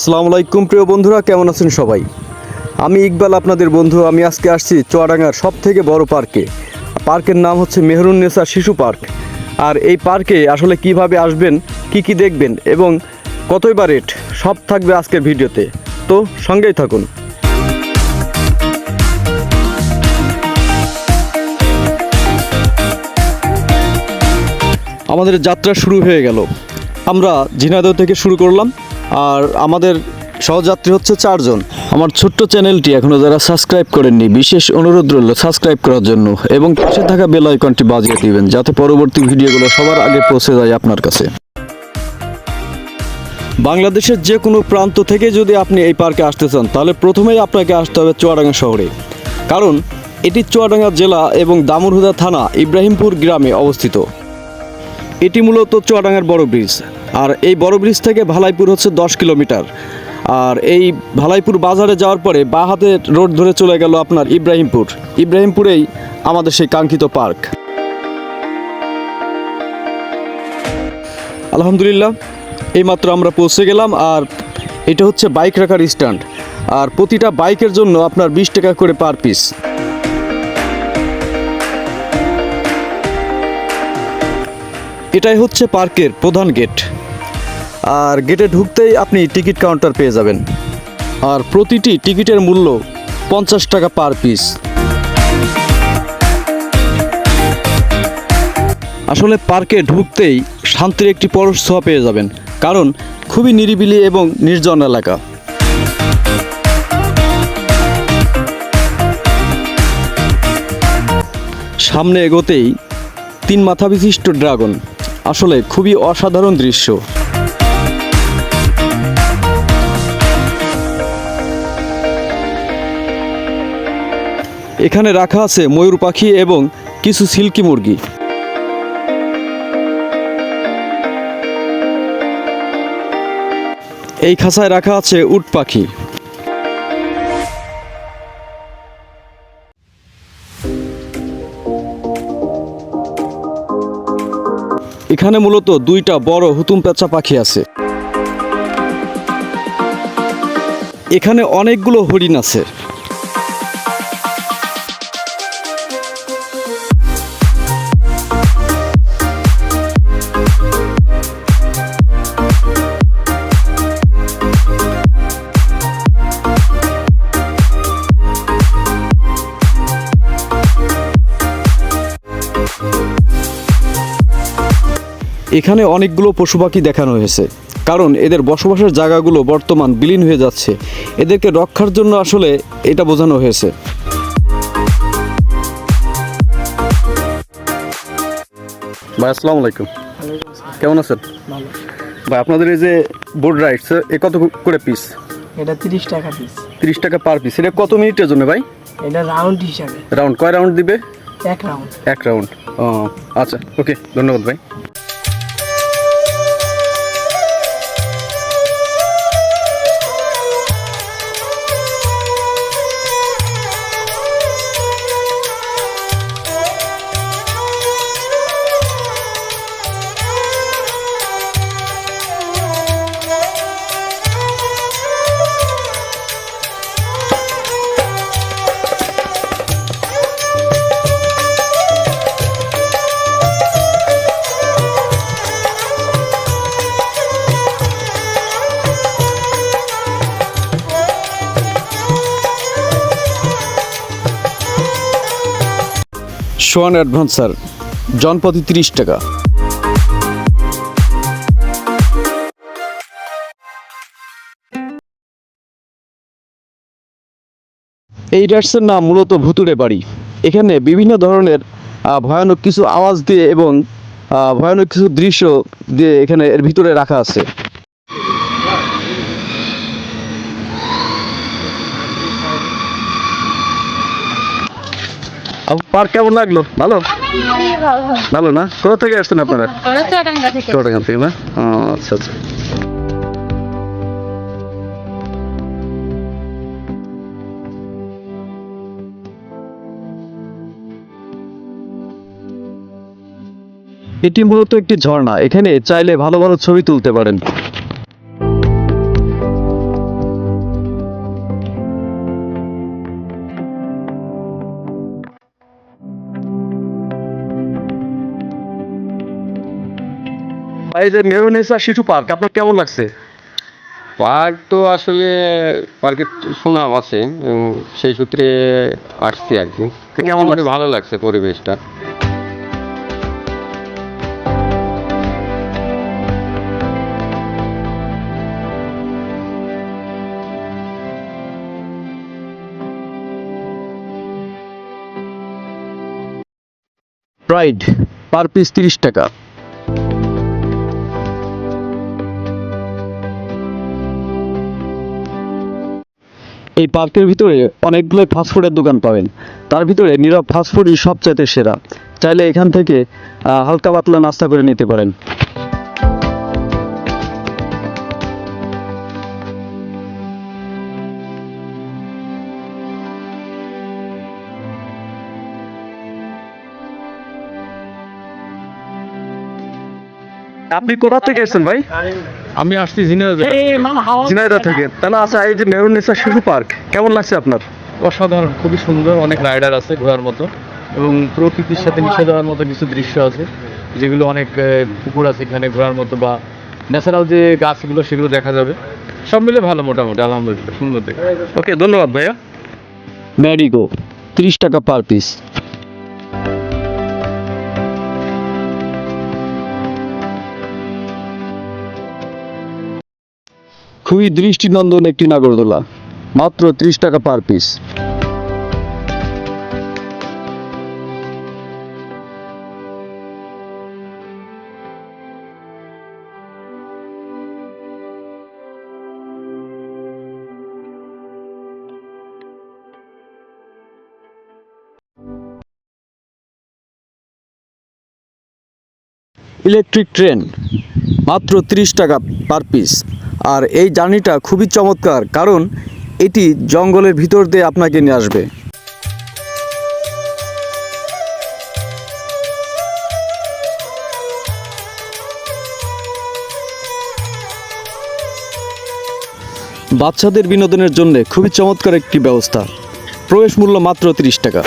আসসালামু আলাইকুম, প্রিয় বন্ধুরা, কেমন আছেন সবাই? আমি ইকবাল, আপনাদের বন্ধু। আমি আজকে আসছি চুয়াডাঙ্গার সব থেকে বড় পার্কে। পার্কের নাম হচ্ছে মেহরুন্নেসা শিশু পার্ক। আর এই পার্কে আসলে কীভাবে আসবেন, কি কি দেখবেন এবং কতই বা রেট, সব থাকবে আজকের ভিডিওতে। তো সঙ্গেই থাকুন। আমাদের যাত্রা শুরু হয়ে গেল। আমরা ঝিনাইদহ থেকে শুরু করলাম। আর আমাদের সহযাত্রী হচ্ছে চারজন। আমার ছোট্ট চ্যানেলটি এখনও যারা সাবস্ক্রাইব করেননি, বিশেষ অনুরোধ রইল সাবস্ক্রাইব করার জন্য এবং পাশে থাকা বেল আইকনটি বাজিয়ে দিবেন, যাতে পরবর্তী ভিডিওগুলো সবার আগে পৌঁছে যায় আপনার কাছে। বাংলাদেশের যে কোনো প্রান্ত থেকে যদি আপনি এই পার্কে আসতে চান, তাহলে প্রথমেই আপনাকে আসতে হবে চুয়াডাঙ্গা শহরে। কারণ এটি চুয়াডাঙ্গা জেলা এবং দামুরহুদা থানা ইব্রাহিমপুর গ্রামে অবস্থিত। এটি মূলত চুয়াডাঙ্গার বড় ব্রিজ। আর এই বড় ব্রিজ থেকে ভালাইপুর হচ্ছে দশ কিলোমিটার। আর এই ভালাইপুর বাজারে যাওয়ার পরে বাঁ হাতে রোড ধরে চলে গেল আপনার ইব্রাহিমপুর। ইব্রাহিমপুরেই আমাদের সেই কাঙ্ক্ষিত পার্ক। আলহামদুলিল্লাহ, এইমাত্র আমরা পৌঁছে গেলাম আর এটা হচ্ছে বাইক রাখার স্ট্যান্ড। আর প্রতিটা বাইকের জন্য আপনার বিশ টাকা করে পার পিস। এটাই হচ্ছে পার্কের প্রধান গেট। আর গেটে ঢুকতেই আপনি টিকিট কাউন্টার পেয়ে যাবেন। আর প্রতিটি টিকিটের মূল্য পঞ্চাশ টাকা পার পিস। আসলে পার্কে ঢুকতেই শান্তির একটি পরশ পেয়ে যাবেন, কারণ খুবই নিরিবিলি এবং নির্জন এলাকা। সামনে এগোতেই তিন মাথা বিশিষ্ট ড্রাগন। আসলে খুবই অসাধারণ দৃশ্য। এখানে রাখা আছে ময়ূর পাখি এবং কিছু সিল্কি মুরগি। এই খাঁচায় রাখা আছে উট পাখি। এখানে মূলত দুইটা বড় হুতুম পেঁচা পাখি আছে। এখানে অনেকগুলো হরিণ আছে। এখানে অনেকগুলো পশু পাখি দেখানো হয়েছে। কারণ এদের বসবাসের জায়গাগুলো বর্তমান বিলীন হয়ে যাচ্ছে। এদেরকে রক্ষার জন্য আসলে এটা বোঝানো হয়েছে। ভাই আসসালামু আলাইকুম। কেমন আছেন? ভাই আপনাদের এই যে বোর্ড রাইডস এ কত করে পিস এটা তিরিশ টাকা পিস তিরিশ টাকা পার পিস এটা কত মিনিটের জন্য ভাই? এটা রাউন্ড হিসাবে। রাউন্ড কয় রাউন্ড দিবে? এক রাউন্ড এক রাউন্ড ও আচ্ছা ওকে ধন্যবাদ ভাই। সোয়ান অ্যাডভান্সার জনপ্রতি তিরিশ টাকা। এই রাইডসের নাম মূলত ভুতুড়ে বাড়ি। এখানে বিভিন্ন ধরনের ভয়ানক কিছু আওয়াজ দিয়ে এবং ভয়ানক কিছু দৃশ্য দিয়ে এখানে এর ভিতরে রাখা আছে। কেমন লাগল? ভালো? ভালো না? কোথা থেকে আসছেন আপনারা? চট্টগ্রাম থেকে, না? আচ্ছা আচ্ছা। এটি মূলত একটি ঝর্ণা। এখানে চাইলে ভালো ভালো ছবি তুলতে পারেন। ভাই যে মেয়নেসা শিশু পার্ক আপনার কেমন লাগছে? পার্ক তো আসলে পার্কের সুনাম আছে সেই সূত্রে আসছি আর কি। কেমন মানে ভালো লাগছে পরিবেশটা। প্রাইড পার পিস তিরিশ টাকা। এই পার্কের ভিতরে অনেকগুলো ফাস্টফুডের দোকান পাবেন। তার ভিতরে নীরব ফাস্টফুডই সবচাইতে সেরা। চাইলে এখান থেকে হালকা পাতলা নাস্তা করে নিতে পারেন। আপনি কোথা থেকে এসেছেন ভাই? আমি আসছি ঝিনাইদহ ঝিনাইদহ থেকে। তাহলে আচ্ছা এই যে মেরুনেসা শিশু পার্ক কেমন লাগছে আপনার? অসাধারণ খুবই সুন্দর অনেক রাইডার আছে ঘোরার মতো। এবং প্রকৃতির সাথে মিশে যাওয়ার মতো কিছু দৃশ্য আছে যেগুলো অনেক পুকুর আছে এখানে ঘোরার মতো বা ন্যাচারাল যে গাছগুলো সেগুলো দেখা যাবে। সব মিলে ভালো মোটামুটি আলহামদুলিল্লাহ সুন্দর দেখে ওকে ধন্যবাদ ভাইয়া। ম্যারিগো তিরিশ টাকা পার পিস খুবই দৃষ্টিনন্দন একটি নাগরদোলা, মাত্র ত্রিশ টাকা পার পিস ইলেকট্রিক ট্রেন, মাত্র 30 টাকা পার পিস আর এই জার্নিটা খুবই চমৎকার, কারণ এটি জঙ্গলের ভিতর দিয়ে আপনাকে নিয়ে আসবে। বাচ্চাদের বিনোদনের জন্য খুবই চমৎকার একটি ব্যবস্থা। প্রবেশ মূল্য মাত্র 30 টাকা।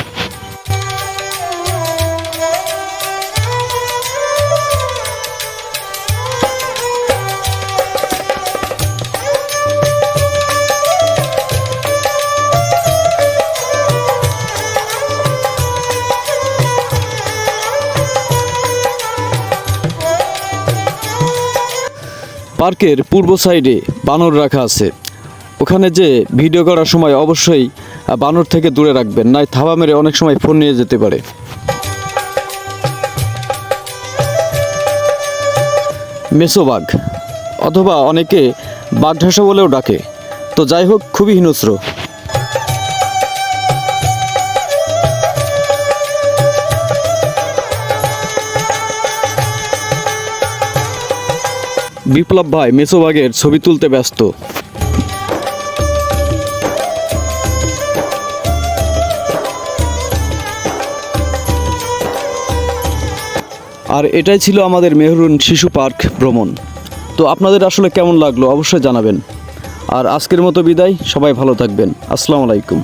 পার্কের পূর্ব সাইডে বানর রাখা আছে। ওখানে যে ভিডিও করার সময় অবশ্যই বানর থেকে দূরে রাখবেন নাই থাবা মেরে অনেক সময় ফোন নিয়ে যেতে পারে। মেসোবাঘ, অথবা অনেকে বাঘ ঢাসা বলেও ডাকে। তো যাই হোক, খুবই হিংস্র। বিপ্লব ভাই মেসোবাগের ছবি তুলতে ব্যস্ত। আর এটাই ছিল আমাদের মেহরুন শিশু পার্ক ভ্রমণ। তো আপনাদের আসলে কেমন লাগল অবশ্যই জানাবেন। আর আজকের মতো বিদায়, সবাই ভালো থাকবেন। আসসালামু আলাইকুম।